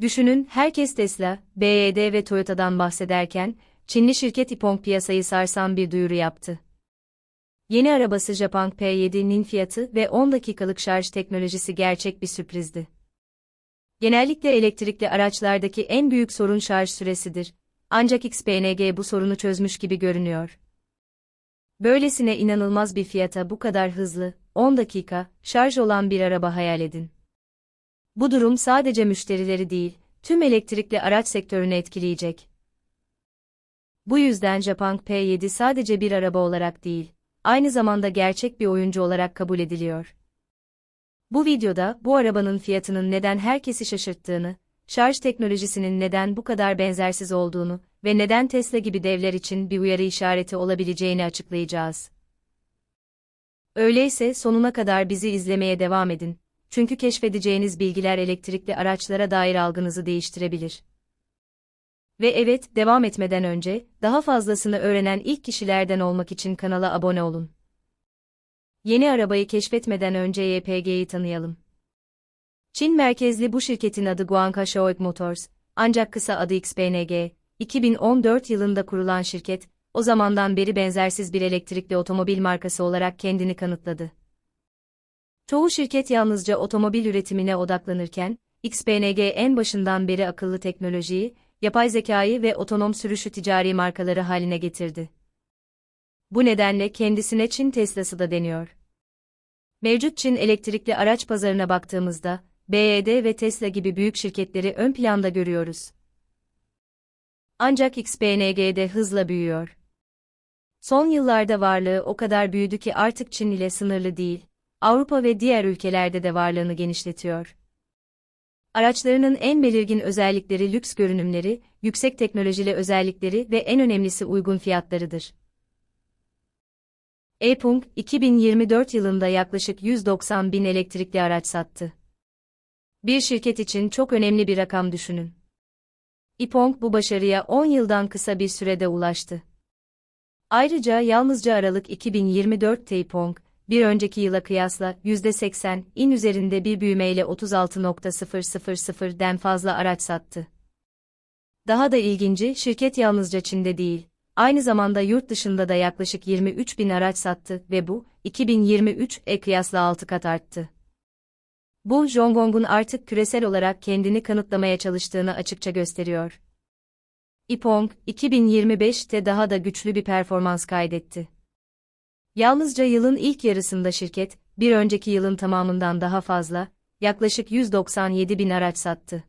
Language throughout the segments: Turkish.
Düşünün, herkes Tesla, BYD ve Toyota'dan bahsederken, Çinli şirket Ipong piyasayı sarsan bir duyuru yaptı. Yeni arabası Japang P7'nin fiyatı ve 10 dakikalık şarj teknolojisi gerçek bir sürprizdi. Genellikle elektrikli araçlardaki en büyük sorun şarj süresidir. Ancak XPNG bu sorunu çözmüş gibi görünüyor. Böylesine inanılmaz bir fiyata bu kadar hızlı, 10 dakika, şarj olan bir araba hayal edin. Bu durum sadece müşterileri değil, tüm elektrikli araç sektörünü etkileyecek. Bu yüzden Japang P7 sadece bir araba olarak değil, aynı zamanda gerçek bir oyuncu olarak kabul ediliyor. Bu videoda bu arabanın fiyatının neden herkesi şaşırttığını, şarj teknolojisinin neden bu kadar benzersiz olduğunu ve neden Tesla gibi devler için bir uyarı işareti olabileceğini açıklayacağız. Öyleyse sonuna kadar bizi izlemeye devam edin. Çünkü keşfedeceğiniz bilgiler elektrikli araçlara dair algınızı değiştirebilir. Ve evet, devam etmeden önce, daha fazlasını öğrenen ilk kişilerden olmak için kanala abone olun. Yeni arabayı keşfetmeden önce YPG'yi tanıyalım. Çin merkezli bu şirketin adı Guangka Motors, ancak kısa adı XPNG, 2014 yılında kurulan şirket, o zamandan beri benzersiz bir elektrikli otomobil markası olarak kendini kanıtladı. Çoğu şirket yalnızca otomobil üretimine odaklanırken, XPNG en başından beri akıllı teknolojiyi, yapay zekayı ve otonom sürüşü ticari markaları haline getirdi. Bu nedenle kendisine Çin Tesla'sı da deniyor. Mevcut Çin elektrikli araç pazarına baktığımızda, BYD ve Tesla gibi büyük şirketleri ön planda görüyoruz. Ancak XPNG'de hızla büyüyor. Son yıllarda varlığı o kadar büyüdü ki artık Çin ile sınırlı değil, Avrupa ve diğer ülkelerde de varlığını genişletiyor. Araçlarının en belirgin özellikleri lüks görünümleri, yüksek teknolojili özellikleri ve en önemlisi uygun fiyatlarıdır. Epung, 2024 yılında yaklaşık 190 bin elektrikli araç sattı. Bir şirket için çok önemli bir rakam düşünün. Ipong bu başarıya 10 yıldan kısa bir sürede ulaştı. Ayrıca yalnızca Aralık 2024'te Ipong, bir önceki yıla kıyasla %80 in üzerinde bir büyümeyle 36.000'den fazla araç sattı. Daha da ilginci, şirket yalnızca Çin'de değil, aynı zamanda yurt dışında da yaklaşık 23 bin araç sattı ve bu, 2023'e kıyasla 6 kat arttı. Bu, Jonggong'un artık küresel olarak kendini kanıtlamaya çalıştığını açıkça gösteriyor. Ipong, 2025'te daha da güçlü bir performans kaydetti. Yalnızca yılın ilk yarısında şirket, bir önceki yılın tamamından daha fazla, yaklaşık 197 bin araç sattı.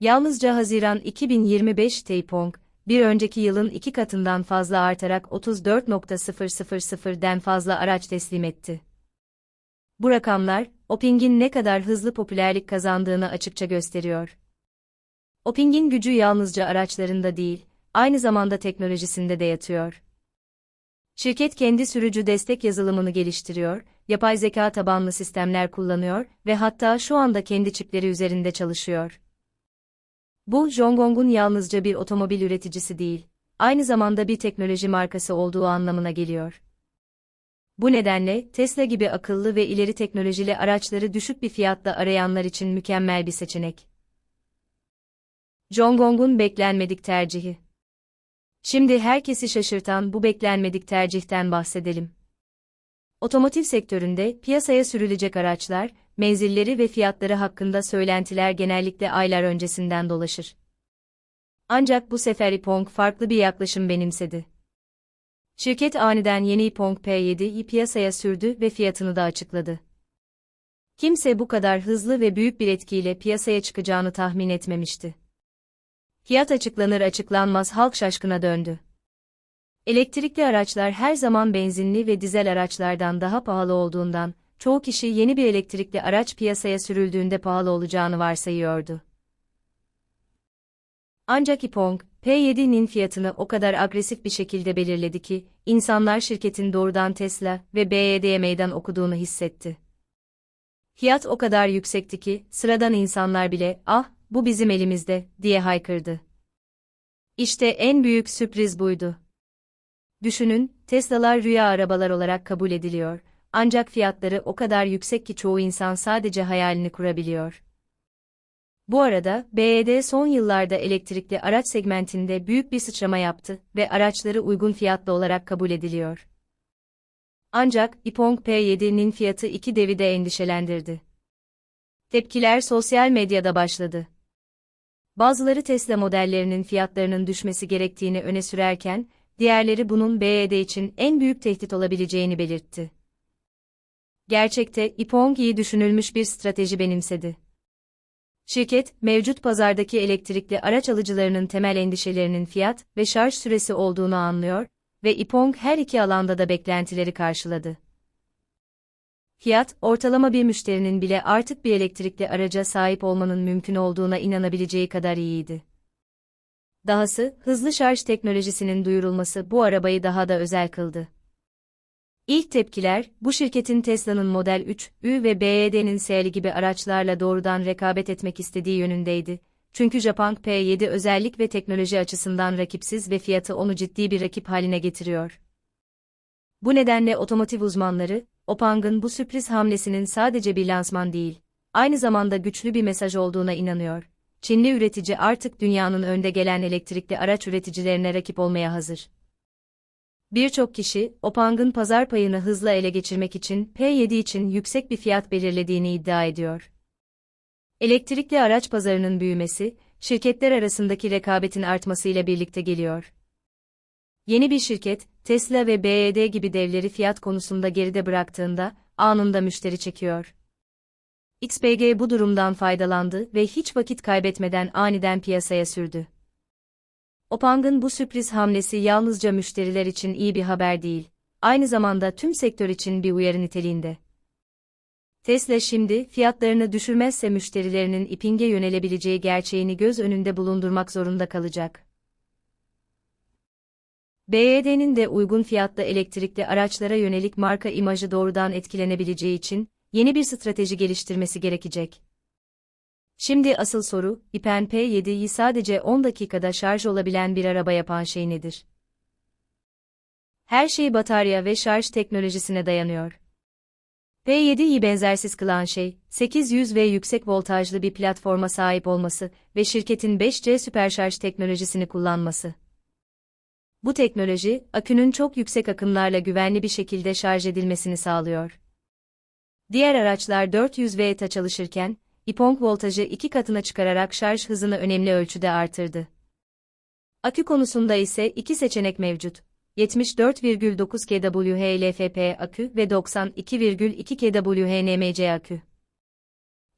Yalnızca Haziran 2025 Taipong, bir önceki yılın iki katından fazla artarak 34.000'den fazla araç teslim etti. Bu rakamlar, Oping'in ne kadar hızlı popülerlik kazandığını açıkça gösteriyor. Oping'in gücü yalnızca araçlarında değil, aynı zamanda teknolojisinde de yatıyor. Şirket kendi sürücü destek yazılımını geliştiriyor, yapay zeka tabanlı sistemler kullanıyor ve hatta şu anda kendi çipleri üzerinde çalışıyor. Bu, Jonggong'un yalnızca bir otomobil üreticisi değil, aynı zamanda bir teknoloji markası olduğu anlamına geliyor. Bu nedenle Tesla gibi akıllı ve ileri teknolojili araçları düşük bir fiyatla arayanlar için mükemmel bir seçenek. Jonggong'un beklenmedik tercihi Şimdi herkesi şaşırtan bu beklenmedik tercihten bahsedelim. Otomotiv sektöründe piyasaya sürülecek araçlar, menzilleri ve fiyatları hakkında söylentiler genellikle aylar öncesinden dolaşır. Ancak bu sefer Ipong farklı bir yaklaşım benimsedi. Şirket aniden yeni Ipong P7'yi piyasaya sürdü ve fiyatını da açıkladı. Kimse bu kadar hızlı ve büyük bir etkiyle piyasaya çıkacağını tahmin etmemişti. Fiyat açıklanır açıklanmaz halk şaşkına döndü. Elektrikli araçlar her zaman benzinli ve dizel araçlardan daha pahalı olduğundan, çoğu kişi yeni bir elektrikli araç piyasaya sürüldüğünde pahalı olacağını varsayıyordu. Ancak Ipong, P7'nin fiyatını o kadar agresif bir şekilde belirledi ki, insanlar şirketin doğrudan Tesla ve BYD'ye meydan okuduğunu hissetti. Fiyat o kadar yüksekti ki, sıradan insanlar bile, ah, bu bizim elimizde, diye haykırdı. İşte en büyük sürpriz buydu. Düşünün, Tesla'lar rüya arabalar olarak kabul ediliyor, ancak fiyatları o kadar yüksek ki çoğu insan sadece hayalini kurabiliyor. Bu arada, BYD son yıllarda elektrikli araç segmentinde büyük bir sıçrama yaptı ve araçları uygun fiyatlı olarak kabul ediliyor. Ancak, Ipong P7'nin fiyatı iki devi de endişelendirdi. Tepkiler sosyal medyada başladı. Bazıları Tesla modellerinin fiyatlarının düşmesi gerektiğini öne sürerken, diğerleri bunun BYD için en büyük tehdit olabileceğini belirtti. Gerçekte, Ipong düşünülmüş bir strateji benimsedi. Şirket, mevcut pazardaki elektrikli araç alıcılarının temel endişelerinin fiyat ve şarj süresi olduğunu anlıyor ve Ipong her iki alanda da beklentileri karşıladı. Fiyat, ortalama bir müşterinin bile artık bir elektrikli araca sahip olmanın mümkün olduğuna inanabileceği kadar iyiydi. Dahası, hızlı şarj teknolojisinin duyurulması bu arabayı daha da özel kıldı. İlk tepkiler, bu şirketin Tesla'nın Model 3, Ü ve BYD'nin S'li gibi araçlarla doğrudan rekabet etmek istediği yönündeydi. Çünkü Japang P7 özellik ve teknoloji açısından rakipsiz ve fiyatı onu ciddi bir rakip haline getiriyor. Bu nedenle otomotiv uzmanları, Opang'ın bu sürpriz hamlesinin sadece bir lansman değil, aynı zamanda güçlü bir mesaj olduğuna inanıyor. Çinli üretici artık dünyanın önde gelen elektrikli araç üreticilerine rakip olmaya hazır. Birçok kişi, Opang'ın pazar payını hızla ele geçirmek için P7 için yüksek bir fiyat belirlediğini iddia ediyor. Elektrikli araç pazarının büyümesi, şirketler arasındaki rekabetin artmasıyla birlikte geliyor. Yeni bir şirket, Tesla ve BYD gibi devleri fiyat konusunda geride bıraktığında, anında müşteri çekiyor. XPG bu durumdan faydalandı ve hiç vakit kaybetmeden aniden piyasaya sürdü. Opang'ın bu sürpriz hamlesi yalnızca müşteriler için iyi bir haber değil, aynı zamanda tüm sektör için bir uyarı niteliğinde. Tesla şimdi fiyatlarını düşürmezse müşterilerinin ipinge yönelebileceği gerçeğini göz önünde bulundurmak zorunda kalacak. BYD'nin de uygun fiyatlı elektrikli araçlara yönelik marka imajı doğrudan etkilenebileceği için yeni bir strateji geliştirmesi gerekecek. Şimdi asıl soru, İpen P7'yi sadece 10 dakikada şarj olabilen bir araba yapan şey nedir? Her şey batarya ve şarj teknolojisine dayanıyor. P7'yi benzersiz kılan şey, 800 ve yüksek voltajlı bir platforma sahip olması ve şirketin 5C süperşarj teknolojisini kullanması. Bu teknoloji, akünün çok yüksek akımlarla güvenli bir şekilde şarj edilmesini sağlıyor. Diğer araçlar 400 V'ye çalışırken, Ipong voltajı iki katına çıkararak şarj hızını önemli ölçüde artırdı. Akü konusunda ise iki seçenek mevcut. 74,9 kWh LFP akü ve 92,2 kWh NMC akü.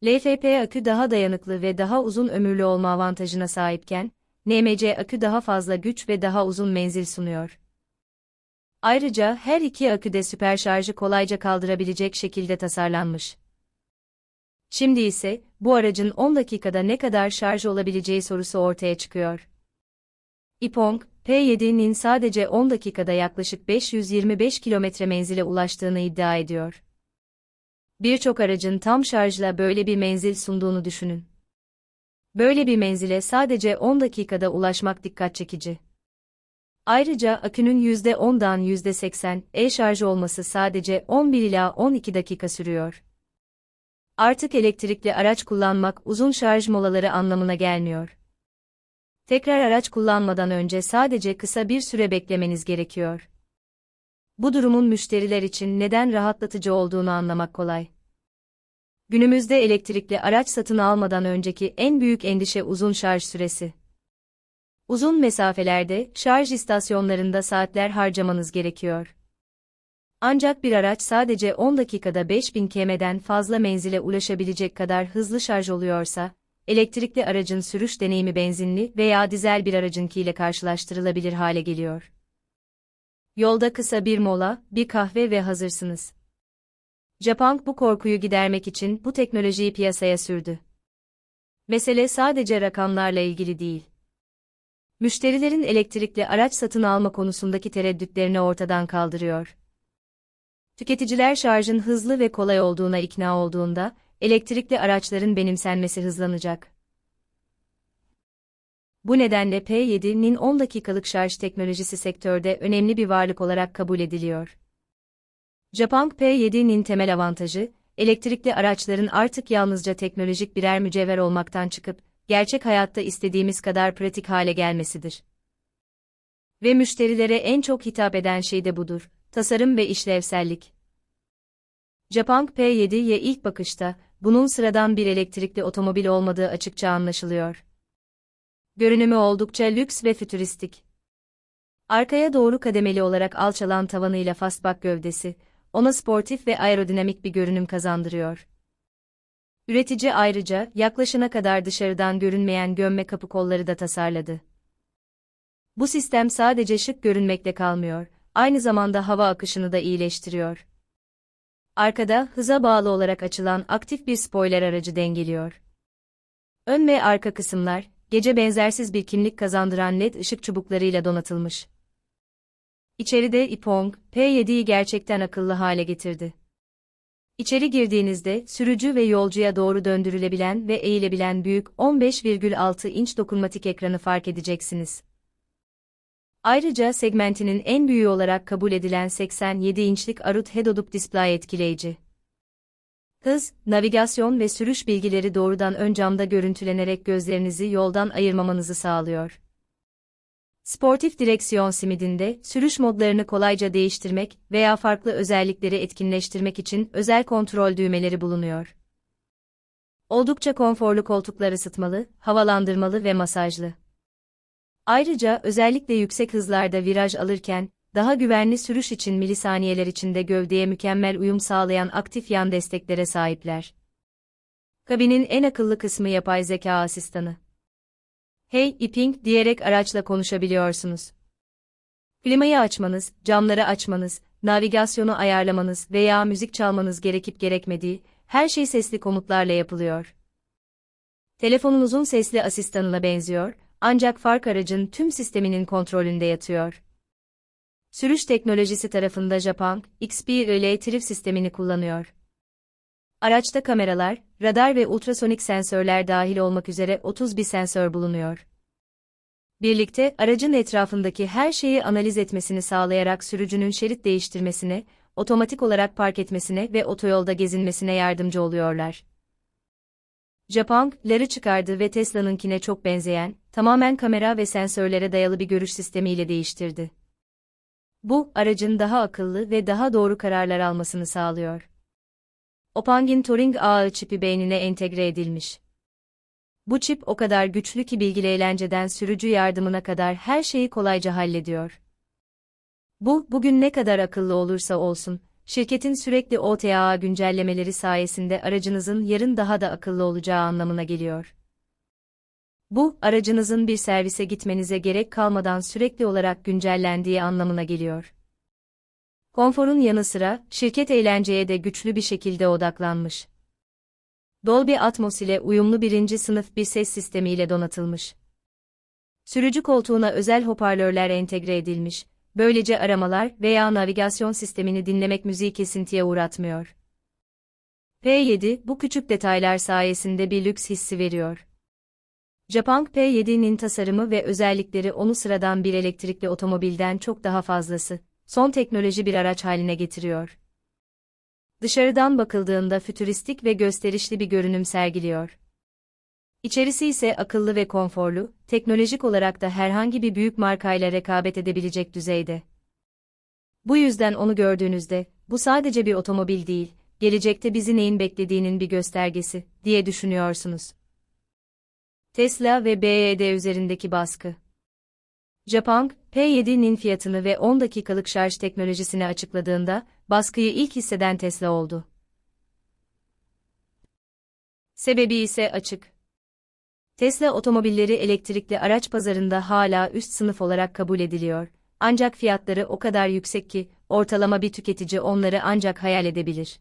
LFP akü daha dayanıklı ve daha uzun ömürlü olma avantajına sahipken, NMC akü daha fazla güç ve daha uzun menzil sunuyor. Ayrıca her iki akü de süper şarjı kolayca kaldırabilecek şekilde tasarlanmış. Şimdi ise, bu aracın 10 dakikada ne kadar şarj olabileceği sorusu ortaya çıkıyor. Ipong, P7'nin sadece 10 dakikada yaklaşık 525 kilometre menzile ulaştığını iddia ediyor. Birçok aracın tam şarjla böyle bir menzil sunduğunu düşünün. Böyle bir menzile sadece 10 dakikada ulaşmak dikkat çekici. Ayrıca akünün %10'dan %80 e-şarj olması sadece 11 ila 12 dakika sürüyor. Artık elektrikli araç kullanmak uzun şarj molaları anlamına gelmiyor. Tekrar araç kullanmadan önce sadece kısa bir süre beklemeniz gerekiyor. Bu durumun müşteriler için neden rahatlatıcı olduğunu anlamak kolay. Günümüzde elektrikli araç satın almadan önceki en büyük endişe uzun şarj süresi. Uzun mesafelerde şarj istasyonlarında saatler harcamanız gerekiyor. Ancak bir araç sadece 10 dakikada 5000 km'den fazla menzile ulaşabilecek kadar hızlı şarj oluyorsa, elektrikli aracın sürüş deneyimi benzinli veya dizel bir aracınkiyle karşılaştırılabilir hale geliyor. Yolda kısa bir mola, bir kahve ve hazırsınız. Japang bu korkuyu gidermek için bu teknolojiyi piyasaya sürdü. Mesele sadece rakamlarla ilgili değil. Müşterilerin elektrikli araç satın alma konusundaki tereddütlerini ortadan kaldırıyor. Tüketiciler şarjın hızlı ve kolay olduğuna ikna olduğunda, elektrikli araçların benimsenmesi hızlanacak. Bu nedenle P7'nin 10 dakikalık şarj teknolojisi sektörde önemli bir varlık olarak kabul ediliyor. Japang P7'nin temel avantajı, elektrikli araçların artık yalnızca teknolojik birer mücevher olmaktan çıkıp, gerçek hayatta istediğimiz kadar pratik hale gelmesidir. Ve müşterilere en çok hitap eden şey de budur, tasarım ve işlevsellik. Japang P7'ye ilk bakışta, bunun sıradan bir elektrikli otomobil olmadığı açıkça anlaşılıyor. Görünümü oldukça lüks ve fütüristik. Arkaya doğru kademeli olarak alçalan tavanıyla fastback gövdesi, ona sportif ve aerodinamik bir görünüm kazandırıyor. Üretici ayrıca, yaklaşına kadar dışarıdan görünmeyen gömme kapı kolları da tasarladı. Bu sistem sadece şık görünmekle kalmıyor, aynı zamanda hava akışını da iyileştiriyor. Arkada, hıza bağlı olarak açılan aktif bir spoiler aracı dengeliyor. Ön ve arka kısımlar, gece benzersiz bir kimlik kazandıran led ışık çubuklarıyla donatılmış. İçeride Ipong, P7'yi gerçekten akıllı hale getirdi. İçeri girdiğinizde, sürücü ve yolcuya doğru döndürülebilen ve eğilebilen büyük 15,6 inç dokunmatik ekranı fark edeceksiniz. Ayrıca segmentinin en büyüğü olarak kabul edilen 87 inçlik Arut Head-Up Display etkileyici. Hız, navigasyon ve sürüş bilgileri doğrudan ön camda görüntülenerek gözlerinizi yoldan ayırmamanızı sağlıyor. Sportif direksiyon simidinde, sürüş modlarını kolayca değiştirmek veya farklı özellikleri etkinleştirmek için özel kontrol düğmeleri bulunuyor. Oldukça konforlu koltuklar ısıtmalı, havalandırmalı ve masajlı. Ayrıca özellikle yüksek hızlarda viraj alırken, daha güvenli sürüş için milisaniyeler içinde gövdeye mükemmel uyum sağlayan aktif yan desteklere sahipler. Kabinin en akıllı kısmı yapay zeka asistanı. Hey Iping diyerek araçla konuşabiliyorsunuz. Klimayı açmanız, camları açmanız, navigasyonu ayarlamanız veya müzik çalmanız gerekip gerekmediği, her şey sesli komutlarla yapılıyor. Telefonunuzun sesli asistanına benziyor, ancak fark aracın tüm sisteminin kontrolünde yatıyor. Sürüş teknolojisi tarafında Japang, XP-IL Trif sistemini kullanıyor. Araçta kameralar, radar ve ultrasonik sensörler dahil olmak üzere 30 bir sensör bulunuyor. Birlikte aracın etrafındaki her şeyi analiz etmesini sağlayarak sürücünün şerit değiştirmesine, otomatik olarak park etmesine ve otoyolda gezinmesine yardımcı oluyorlar. Japang, ları çıkardı ve Tesla'nınkine çok benzeyen, tamamen kamera ve sensörlere dayalı bir görüş sistemiyle değiştirdi. Bu, aracın daha akıllı ve daha doğru kararlar almasını sağlıyor. Opang'in Turing ağı çipi beynine entegre edilmiş. Bu çip o kadar güçlü ki bilgili eğlenceden sürücü yardımına kadar her şeyi kolayca hallediyor. Bu, bugün ne kadar akıllı olursa olsun, şirketin sürekli OTA güncellemeleri sayesinde aracınızın yarın daha da akıllı olacağı anlamına geliyor. Bu, aracınızın bir servise gitmenize gerek kalmadan sürekli olarak güncellendiği anlamına geliyor. Konforun yanı sıra, şirket eğlenceye de güçlü bir şekilde odaklanmış. Dolby Atmos ile uyumlu birinci sınıf bir ses sistemiyle donatılmış. Sürücü koltuğuna özel hoparlörler entegre edilmiş, böylece aramalar veya navigasyon sistemini dinlemek müziği kesintiye uğratmıyor. P7, bu küçük detaylar sayesinde bir lüks hissi veriyor. Japang P7'nin tasarımı ve özellikleri onu sıradan bir elektrikli otomobilden çok daha fazlası, son teknoloji bir araç haline getiriyor. Dışarıdan bakıldığında fütüristik ve gösterişli bir görünüm sergiliyor. İçerisi ise akıllı ve konforlu, teknolojik olarak da herhangi bir büyük markayla rekabet edebilecek düzeyde. Bu yüzden onu gördüğünüzde, bu sadece bir otomobil değil, gelecekte bizi neyin beklediğinin bir göstergesi, diye düşünüyorsunuz. Tesla ve BYD üzerindeki baskı. Japang, P7'nin fiyatını ve 10 dakikalık şarj teknolojisini açıkladığında, baskıyı ilk hisseden Tesla oldu. Sebebi ise açık. Tesla otomobilleri elektrikli araç pazarında hala üst sınıf olarak kabul ediliyor. Ancak fiyatları o kadar yüksek ki, ortalama bir tüketici onları ancak hayal edebilir.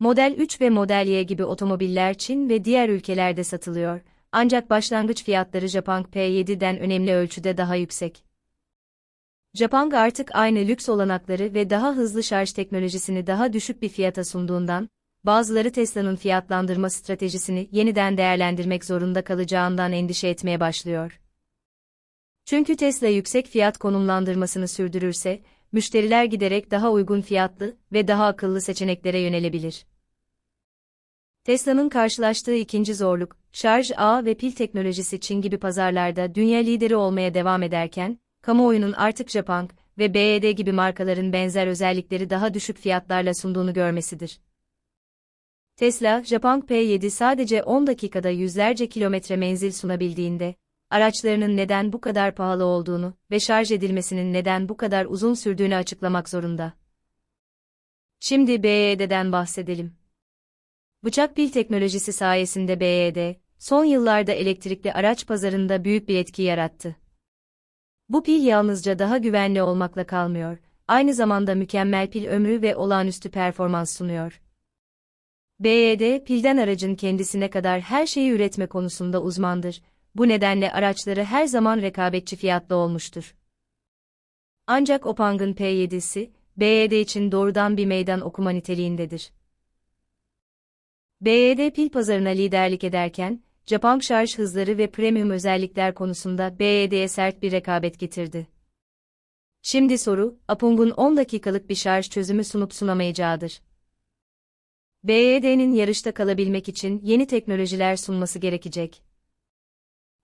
Model 3 ve Model Y gibi otomobiller Çin ve diğer ülkelerde satılıyor ancak başlangıç fiyatları Japang P7'den önemli ölçüde daha yüksek. Japang artık aynı lüks olanakları ve daha hızlı şarj teknolojisini daha düşük bir fiyata sunduğundan, bazıları Tesla'nın fiyatlandırma stratejisini yeniden değerlendirmek zorunda kalacağından endişe etmeye başlıyor. Çünkü Tesla yüksek fiyat konumlandırmasını sürdürürse, müşteriler giderek daha uygun fiyatlı ve daha akıllı seçeneklere yönelebilir. Tesla'nın karşılaştığı ikinci zorluk, şarj ağı ve pil teknolojisi Çin gibi pazarlarda dünya lideri olmaya devam ederken, kamuoyunun artık Japang ve BYD gibi markaların benzer özellikleri daha düşük fiyatlarla sunduğunu görmesidir. Tesla, Japang P7 sadece 10 dakikada yüzlerce kilometre menzil sunabildiğinde, araçlarının neden bu kadar pahalı olduğunu ve şarj edilmesinin neden bu kadar uzun sürdüğünü açıklamak zorunda. Şimdi BYD'den bahsedelim. Bıçak pil teknolojisi sayesinde BYD, son yıllarda elektrikli araç pazarında büyük bir etki yarattı. Bu pil yalnızca daha güvenli olmakla kalmıyor, aynı zamanda mükemmel pil ömrü ve olağanüstü performans sunuyor. BYD, pilden aracın kendisine kadar her şeyi üretme konusunda uzmandır. Bu nedenle araçları her zaman rekabetçi fiyatlı olmuştur. Ancak Opang'ın P7'si, BYD için doğrudan bir meydan okuma niteliğindedir. BYD pil pazarına liderlik ederken, Japang şarj hızları ve premium özellikler konusunda BYD'ye sert bir rekabet getirdi. Şimdi soru, Apong'un 10 dakikalık bir şarj çözümü sunup sunamayacağıdır. BYD'nin yarışta kalabilmek için yeni teknolojiler sunması gerekecek.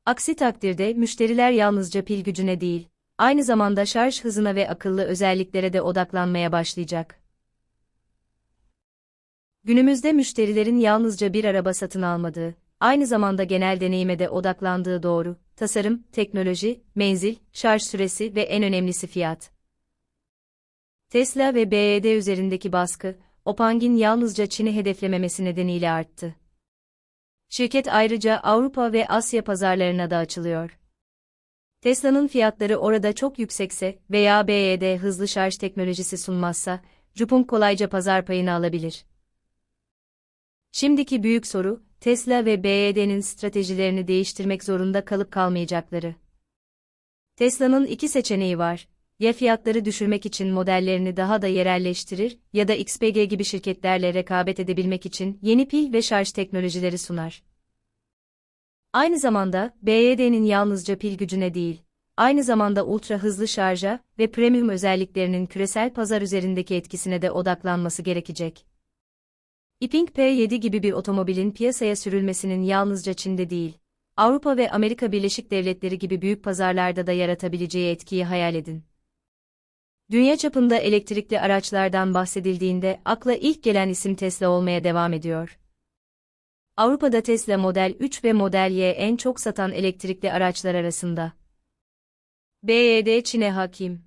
Aksi takdirde müşteriler yalnızca pil gücüne değil, aynı zamanda şarj hızına ve akıllı özelliklere de odaklanmaya başlayacak. Günümüzde müşterilerin yalnızca bir araba satın almadığı, aynı zamanda genel deneyime de odaklandığı doğru, tasarım, teknoloji, menzil, şarj süresi ve en önemlisi fiyat. Tesla ve BYD üzerindeki baskı, Opang'in yalnızca Çin'i hedeflememesi nedeniyle arttı. Şirket ayrıca Avrupa ve Asya pazarlarına da açılıyor. Tesla'nın fiyatları orada çok yüksekse veya BYD hızlı şarj teknolojisi sunmazsa, Jupung kolayca pazar payını alabilir. Şimdiki büyük soru, Tesla ve BYD'nin stratejilerini değiştirmek zorunda kalıp kalmayacakları. Tesla'nın iki seçeneği var. Ya fiyatları düşürmek için modellerini daha da yerelleştirir ya da XPG gibi şirketlerle rekabet edebilmek için yeni pil ve şarj teknolojileri sunar. Aynı zamanda, BYD'nin yalnızca pil gücüne değil, aynı zamanda ultra hızlı şarja ve premium özelliklerinin küresel pazar üzerindeki etkisine de odaklanması gerekecek. Iping P7 gibi bir otomobilin piyasaya sürülmesinin yalnızca Çin'de değil, Avrupa ve Amerika Birleşik Devletleri gibi büyük pazarlarda da yaratabileceği etkiyi hayal edin. Dünya çapında elektrikli araçlardan bahsedildiğinde akla ilk gelen isim Tesla olmaya devam ediyor. Avrupa'da Tesla Model 3 ve Model Y en çok satan elektrikli araçlar arasında. BYD Çin'e hakim.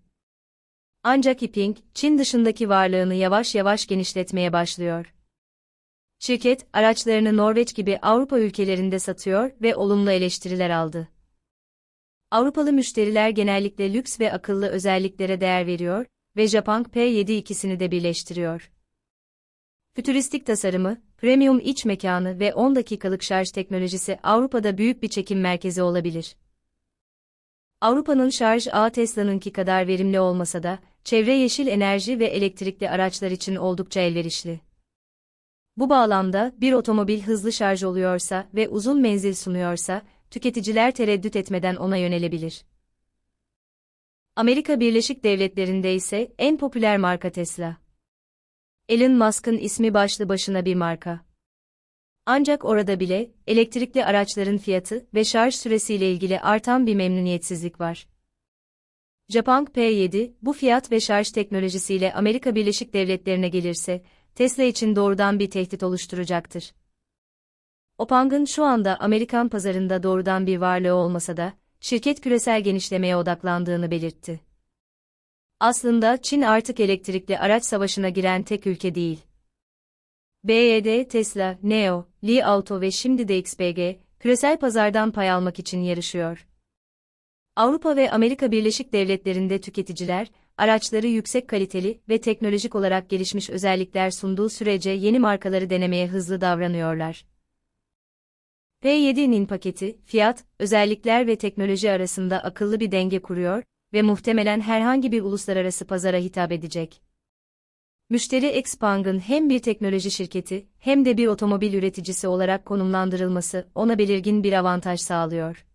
Ancak Yiping, Çin dışındaki varlığını yavaş yavaş genişletmeye başlıyor. Şirket, araçlarını Norveç gibi Avrupa ülkelerinde satıyor ve olumlu eleştiriler aldı. Avrupalı müşteriler genellikle lüks ve akıllı özelliklere değer veriyor ve Japang P7 ikisini de birleştiriyor. Fütüristik tasarımı, premium iç mekanı ve 10 dakikalık şarj teknolojisi Avrupa'da büyük bir çekim merkezi olabilir. Avrupa'nın şarj ağı Tesla'nınki kadar verimli olmasa da, çevre yeşil enerji ve elektrikli araçlar için oldukça elverişli. Bu bağlamda bir otomobil hızlı şarj oluyorsa ve uzun menzil sunuyorsa, tüketiciler tereddüt etmeden ona yönelebilir. Amerika Birleşik Devletleri'nde ise en popüler marka Tesla. Elon Musk'ın ismi başlı başına bir marka. Ancak orada bile elektrikli araçların fiyatı ve şarj süresiyle ilgili artan bir memnuniyetsizlik var. Japang P7 bu fiyat ve şarj teknolojisiyle Amerika Birleşik Devletleri'ne gelirse Tesla için doğrudan bir tehdit oluşturacaktır. Opang'ın şu anda Amerikan pazarında doğrudan bir varlığı olmasa da, şirket küresel genişlemeye odaklandığını belirtti. Aslında Çin artık elektrikli araç savaşına giren tek ülke değil. BYD, Tesla, Neo, Li Auto ve şimdi de XPG, küresel pazardan pay almak için yarışıyor. Avrupa ve Amerika Birleşik Devletleri'nde tüketiciler, araçları yüksek kaliteli ve teknolojik olarak gelişmiş özellikler sunduğu sürece yeni markaları denemeye hızlı davranıyorlar. P7'nin paketi, fiyat, özellikler ve teknoloji arasında akıllı bir denge kuruyor ve muhtemelen herhangi bir uluslararası pazara hitap edecek. Müşteri Xpeng'in hem bir teknoloji şirketi hem de bir otomobil üreticisi olarak konumlandırılması ona belirgin bir avantaj sağlıyor.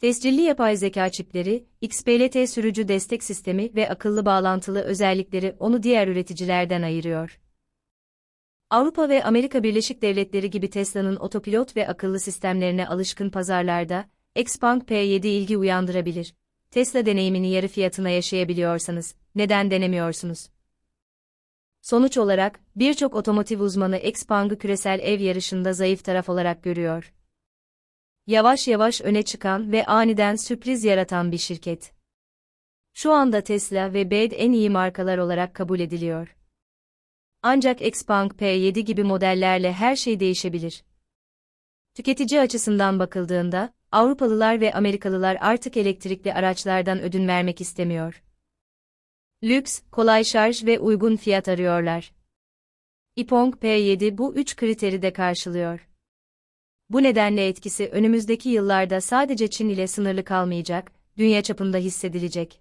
Tescilli yapay zeka çipleri, XPLT sürücü destek sistemi ve akıllı bağlantılı özellikleri onu diğer üreticilerden ayırıyor. Avrupa ve Amerika Birleşik Devletleri gibi Tesla'nın otopilot ve akıllı sistemlerine alışkın pazarlarda, Xpeng P7 ilgi uyandırabilir. Tesla deneyimini yarı fiyatına yaşayabiliyorsanız, neden denemiyorsunuz? Sonuç olarak, birçok otomotiv uzmanı Xpeng'ı küresel ev yarışında zayıf taraf olarak görüyor. Yavaş yavaş öne çıkan ve aniden sürpriz yaratan bir şirket. Şu anda Tesla ve BYD en iyi markalar olarak kabul ediliyor. Ancak Xpeng P7 gibi modellerle her şey değişebilir. Tüketici açısından bakıldığında, Avrupalılar ve Amerikalılar artık elektrikli araçlardan ödün vermek istemiyor. Lüks, kolay şarj ve uygun fiyat arıyorlar. Ipong P7 bu üç kriteri de karşılıyor. Bu nedenle etkisi önümüzdeki yıllarda sadece Çin ile sınırlı kalmayacak, dünya çapında hissedilecek.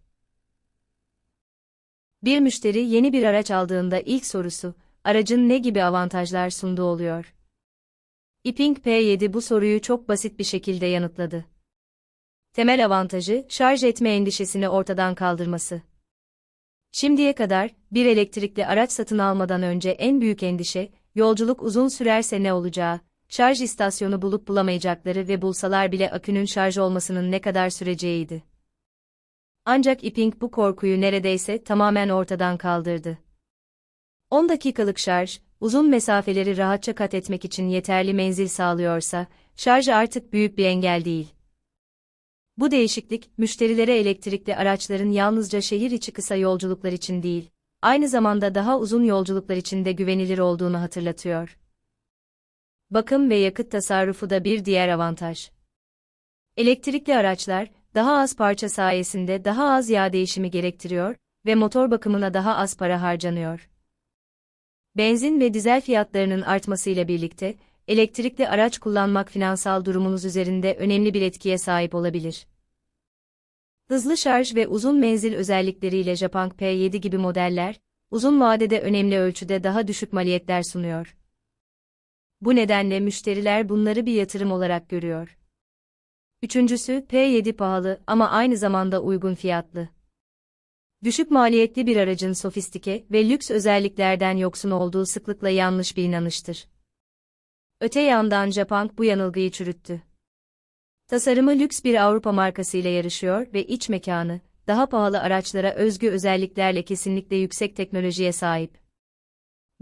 Bir müşteri yeni bir araç aldığında ilk sorusu, aracın ne gibi avantajlar sunduğu oluyor. Iping P7 bu soruyu çok basit bir şekilde yanıtladı. Temel avantajı, şarj etme endişesini ortadan kaldırması. Şimdiye kadar, bir elektrikli araç satın almadan önce en büyük endişe, yolculuk uzun sürerse ne olacağı, şarj istasyonu bulup bulamayacakları ve bulsalar bile akünün şarj olmasının ne kadar süreceğiydi. Ancak Iping bu korkuyu neredeyse tamamen ortadan kaldırdı. 10 dakikalık şarj, uzun mesafeleri rahatça kat etmek için yeterli menzil sağlıyorsa, şarj artık büyük bir engel değil. Bu değişiklik, müşterilere elektrikli araçların yalnızca şehir içi kısa yolculuklar için değil, aynı zamanda daha uzun yolculuklar için de güvenilir olduğunu hatırlatıyor. Bakım ve yakıt tasarrufu da bir diğer avantaj. Elektrikli araçlar, daha az parça sayesinde daha az yağ değişimi gerektiriyor ve motor bakımına daha az para harcanıyor. Benzin ve dizel fiyatlarının artmasıyla birlikte, elektrikli araç kullanmak finansal durumunuz üzerinde önemli bir etkiye sahip olabilir. Hızlı şarj ve uzun menzil özellikleriyle Japang P7 gibi modeller, uzun vadede önemli ölçüde daha düşük maliyetler sunuyor. Bu nedenle müşteriler bunları bir yatırım olarak görüyor. Üçüncüsü, P7 pahalı ama aynı zamanda uygun fiyatlı. Düşük maliyetli bir aracın sofistike ve lüks özelliklerden yoksun olduğu sıklıkla yanlış bir inanıştır. Öte yandan Japang bu yanılgıyı çürüttü. Tasarımı lüks bir Avrupa markasıyla yarışıyor ve iç mekanı, daha pahalı araçlara özgü özelliklerle kesinlikle yüksek teknolojiye sahip.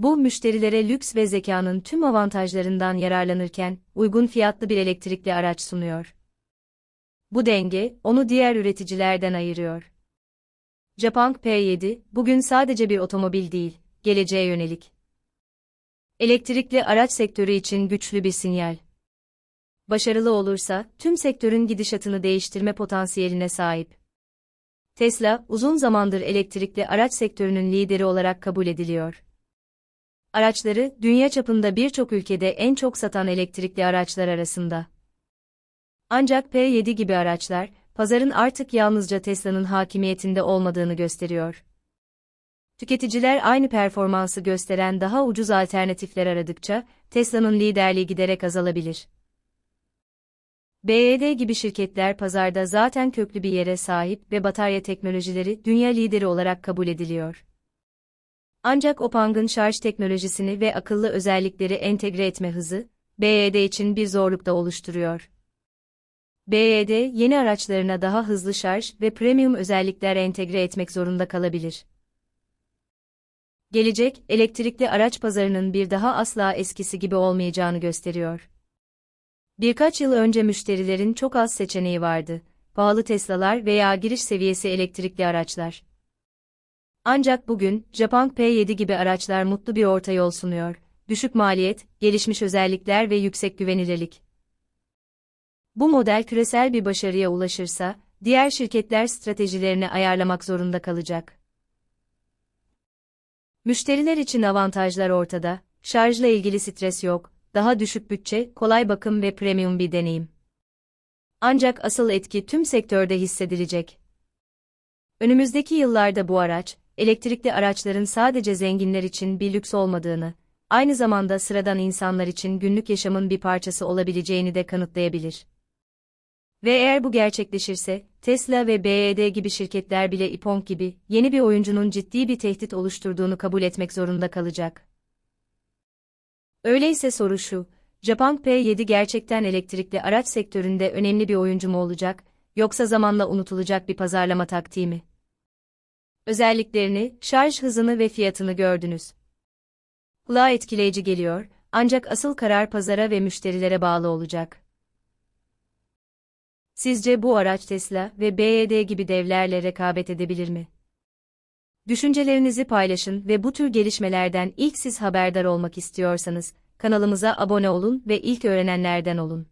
Bu müşterilere lüks ve zekanın tüm avantajlarından yararlanırken uygun fiyatlı bir elektrikli araç sunuyor. Bu denge onu diğer üreticilerden ayırıyor. Japang P7 bugün sadece bir otomobil değil, geleceğe yönelik. Elektrikli araç sektörü için güçlü bir sinyal. Başarılı olursa tüm sektörün gidişatını değiştirme potansiyeline sahip. Tesla uzun zamandır elektrikli araç sektörünün lideri olarak kabul ediliyor. Araçları dünya çapında birçok ülkede en çok satan elektrikli araçlar arasında. Ancak P7 gibi araçlar, pazarın artık yalnızca Tesla'nın hakimiyetinde olmadığını gösteriyor. Tüketiciler aynı performansı gösteren daha ucuz alternatifler aradıkça, Tesla'nın liderliği giderek azalabilir. BYD gibi şirketler pazarda zaten köklü bir yere sahip ve batarya teknolojileri dünya lideri olarak kabul ediliyor. Ancak Opang'ın şarj teknolojisini ve akıllı özellikleri entegre etme hızı, BYD için bir zorluk da oluşturuyor. BYD, yeni araçlarına daha hızlı şarj ve premium özellikler entegre etmek zorunda kalabilir. Gelecek, elektrikli araç pazarının bir daha asla eskisi gibi olmayacağını gösteriyor. Birkaç yıl önce müşterilerin çok az seçeneği vardı. Pahalı Tesla'lar veya giriş seviyesi elektrikli araçlar. Ancak bugün, Japang P7 gibi araçlar mutlu bir orta yol sunuyor. Düşük maliyet, gelişmiş özellikler ve yüksek güvenilirlik. Bu model küresel bir başarıya ulaşırsa, diğer şirketler stratejilerini ayarlamak zorunda kalacak. Müşteriler için avantajlar ortada, şarjla ilgili stres yok, daha düşük bütçe, kolay bakım ve premium bir deneyim. Ancak asıl etki tüm sektörde hissedilecek. Önümüzdeki yıllarda bu araç, elektrikli araçların sadece zenginler için bir lüks olmadığını, aynı zamanda sıradan insanlar için günlük yaşamın bir parçası olabileceğini de kanıtlayabilir. Ve eğer bu gerçekleşirse, Tesla ve BYD gibi şirketler bile Ipong gibi yeni bir oyuncunun ciddi bir tehdit oluşturduğunu kabul etmek zorunda kalacak. Öyleyse soru şu, Japang P7 gerçekten elektrikli araç sektöründe önemli bir oyuncu mu olacak, yoksa zamanla unutulacak bir pazarlama taktiği mi? Özelliklerini, şarj hızını ve fiyatını gördünüz. Kulağa etkileyici geliyor, ancak asıl karar pazara ve müşterilere bağlı olacak. Sizce bu araç Tesla ve BYD gibi devlerle rekabet edebilir mi? Düşüncelerinizi paylaşın ve bu tür gelişmelerden ilk siz haberdar olmak istiyorsanız, kanalımıza abone olun ve ilk öğrenenlerden olun.